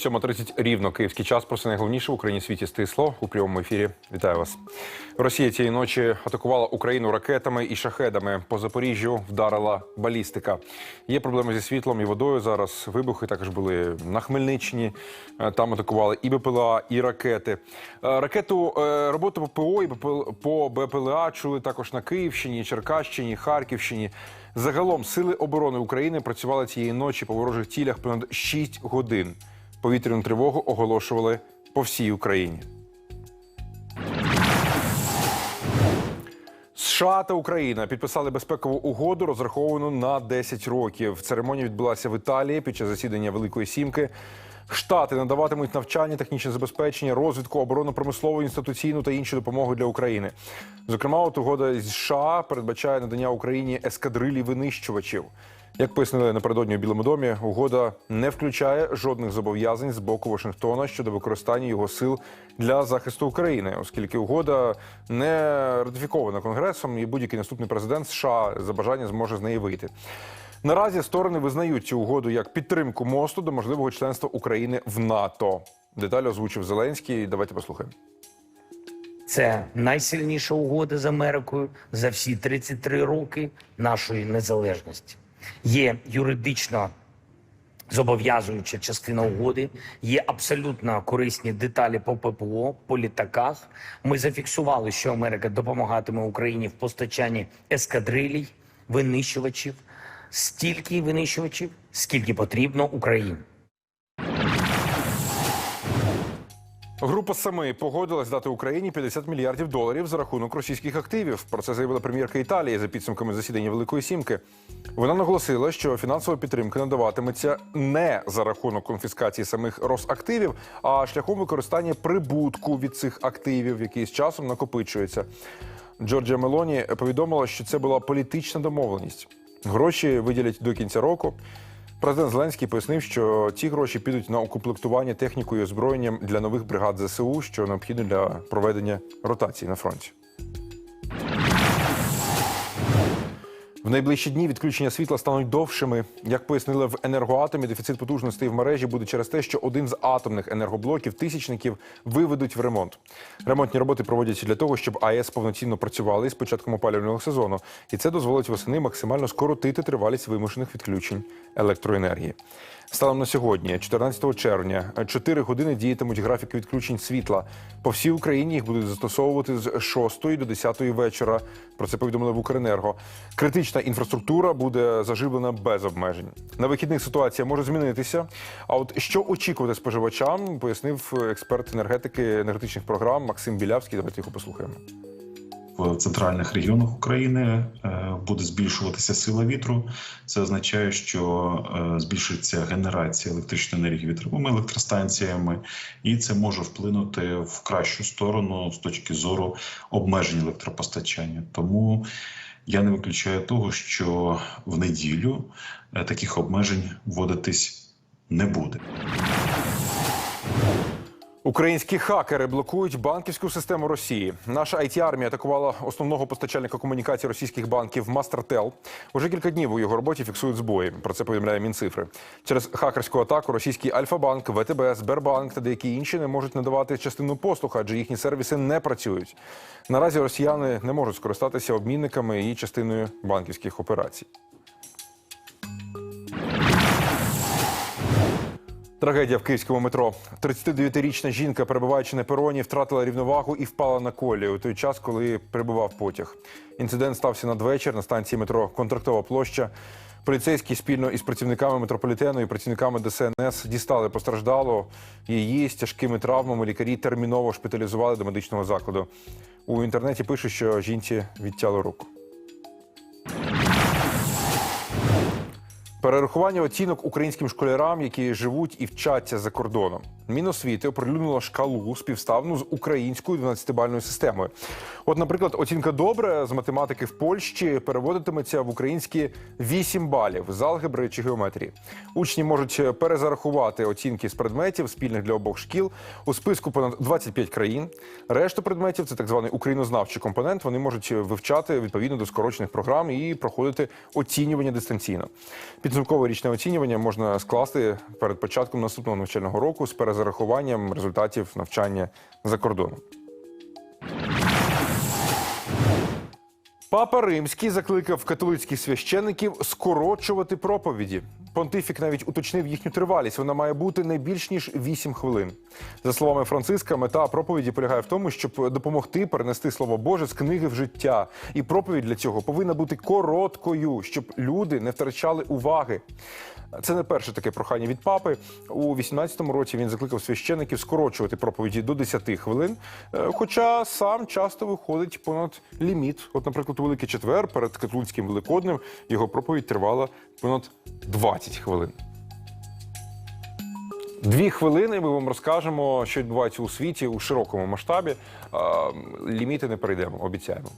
7.30 рівно київський час. Про це найголовніше в Україні світі стисло у прямому ефірі. Вітаю вас. Росія цієї ночі атакувала Україну ракетами і шахедами. По Запоріжжю вдарила балістика. Є проблеми зі світлом і водою. Зараз вибухи також були на Хмельниччині. Е, Там атакували і БПЛА, і ракети. Е, Ракету е, роботу ППО і по БПЛА чули також на Київщині, Черкащині, Харківщині. Загалом сили оборони України працювали цієї ночі по ворожих цілях понад 6 годин. Повітряну тривогу оголошували по всій Україні. США та Україна підписали безпекову угоду, розраховану на 10 років. Церемонія відбулася в Італії під час засідання Великої Сімки. Штати надаватимуть навчання, технічне забезпечення, розвитку, оборонно-промислову, інституційну та іншу допомогу для України. Зокрема, от угода з США передбачає надання Україні ескадрилі винищувачів. Як пояснили напередодні у Білому домі, угода не включає жодних зобов'язань з боку Вашингтона щодо використання його сил для захисту України, оскільки угода не ратифікована Конгресом, і будь-який наступний президент США за бажання зможе з неї вийти. Наразі сторони визнають цю угоду як підтримку мосту до можливого членства України в НАТО. Деталі озвучив Зеленський. Давайте послухаємо. Це найсильніша угода з Америкою за всі 33 роки нашої незалежності. Є юридично зобов'язуюча частина угоди, є абсолютно корисні деталі по ППО, по літаках. Ми зафіксували, що Америка допомагатиме Україні в постачанні ескадрилій, винищувачів, стільки винищувачів, скільки потрібно Україні. Група семи погодилась дати Україні 50 мільярдів доларів за рахунок російських активів. Про це заявила прем'єрка Італії за підсумками засідання Великої Сімки. Вона наголосила, що фінансова підтримка надаватиметься не за рахунок конфіскації самих Росактивів, а шляхом використання прибутку від цих активів, який з часом накопичується. Джорджія Мелоні повідомила, що це була політична домовленість. Гроші виділять до кінця року. Президент Зеленський пояснив, що ці гроші підуть на укомплектування технікою і озброєнням для нових бригад ЗСУ, що необхідно для проведення ротації на фронті. В найближчі дні відключення світла стануть довшими. Як пояснили в енергоатомі, дефіцит потужностей в мережі буде через те, що один з атомних енергоблоків тисячників виведуть в ремонт. Ремонтні роботи проводяться для того, щоб АЕС повноцінно працювали з початком опалювального сезону, і це дозволить восени максимально скоротити тривалість вимушених відключень електроенергії. Станом на сьогодні, 14 червня, 4 години діятимуть графіки відключень світла. По всій Україні їх будуть застосовувати з 6 до 10 вечора. Про це повідомили в Укренерго. Критична інфраструктура буде заживлена без обмежень. На вихідних ситуація може змінитися. А от що очікувати споживачам, пояснив експерт енергетики енергетичних програм Максим Білявський. Давайте його послухаємо. в центральних регіонах України е, буде збільшуватися сила вітру. Це означає, що е, збільшиться генерація електричної енергії вітровими електростанціями, і це може вплинути в кращу сторону з точки зору обмежень електропостачання. Тому я не виключаю того, що в неділю е, таких обмежень вводитись не буде. Українські хакери блокують банківську систему Росії. Наша it армія атакувала основного постачальника комунікацій російських банків Мастертел. Уже кілька днів у його роботі фіксують збої. Про це повідомляє Мінцифри. Через хакерську атаку російський Альфа-банк, ВТБ, Сбербанк та деякі інші не можуть надавати частину послуг, адже їхні сервіси не працюють. Наразі росіяни не можуть скористатися обмінниками і частиною банківських операцій. Трагедія в київському метро. 39-річна жінка, перебуваючи на пероні, втратила рівновагу і впала на колі у той час, коли прибував потяг. Інцидент стався надвечір на станції метро Контрактова площа. Поліцейські спільно із працівниками метрополітену і працівниками ДСНС дістали постраждалу. Її з тяжкими травмами лікарі терміново шпиталізували до медичного закладу. У інтернеті пишуть, що жінці відтяли руку. Перерахування оцінок українським школярам, які живуть і вчаться за кордоном. Міносвіти оприлюднило шкалу співставну з українською 12-бальною системою. От, наприклад, оцінка добре з математики в Польщі переводитиметься в українські 8 балів з алгебри чи геометрії. Учні можуть перезарахувати оцінки з предметів спільних для обох шкіл у списку понад 25 країн. Решту предметів це так званий українознавчий компонент. Вони можуть вивчати відповідно до скорочених програм і проходити оцінювання дистанційно. Підсумкове річне оцінювання можна скласти перед початком наступного навчального року з перезарахуванням результатів навчання за кордоном. Папа Римський закликав католицьких священиків скорочувати проповіді. Понтифік навіть уточнив їхню тривалість. Вона має бути не більш ніж 8 хвилин. За словами Франциска, мета проповіді полягає в тому, щоб допомогти перенести слово Боже з книги в життя. І проповідь для цього повинна бути короткою, щоб люди не втрачали уваги. Це не перше таке прохання від папи. У 18-му році він закликав священиків скорочувати проповіді до 10 хвилин, е, хоча сам часто виходить понад ліміт. От, наприклад, у Великий Четвер перед католицьким великоднем його проповідь тривала понад 20 хвилин. Дві хвилини ми вам розкажемо, що відбувається у світі у широкому масштабі. Ліміти не перейдемо, обіцяємо.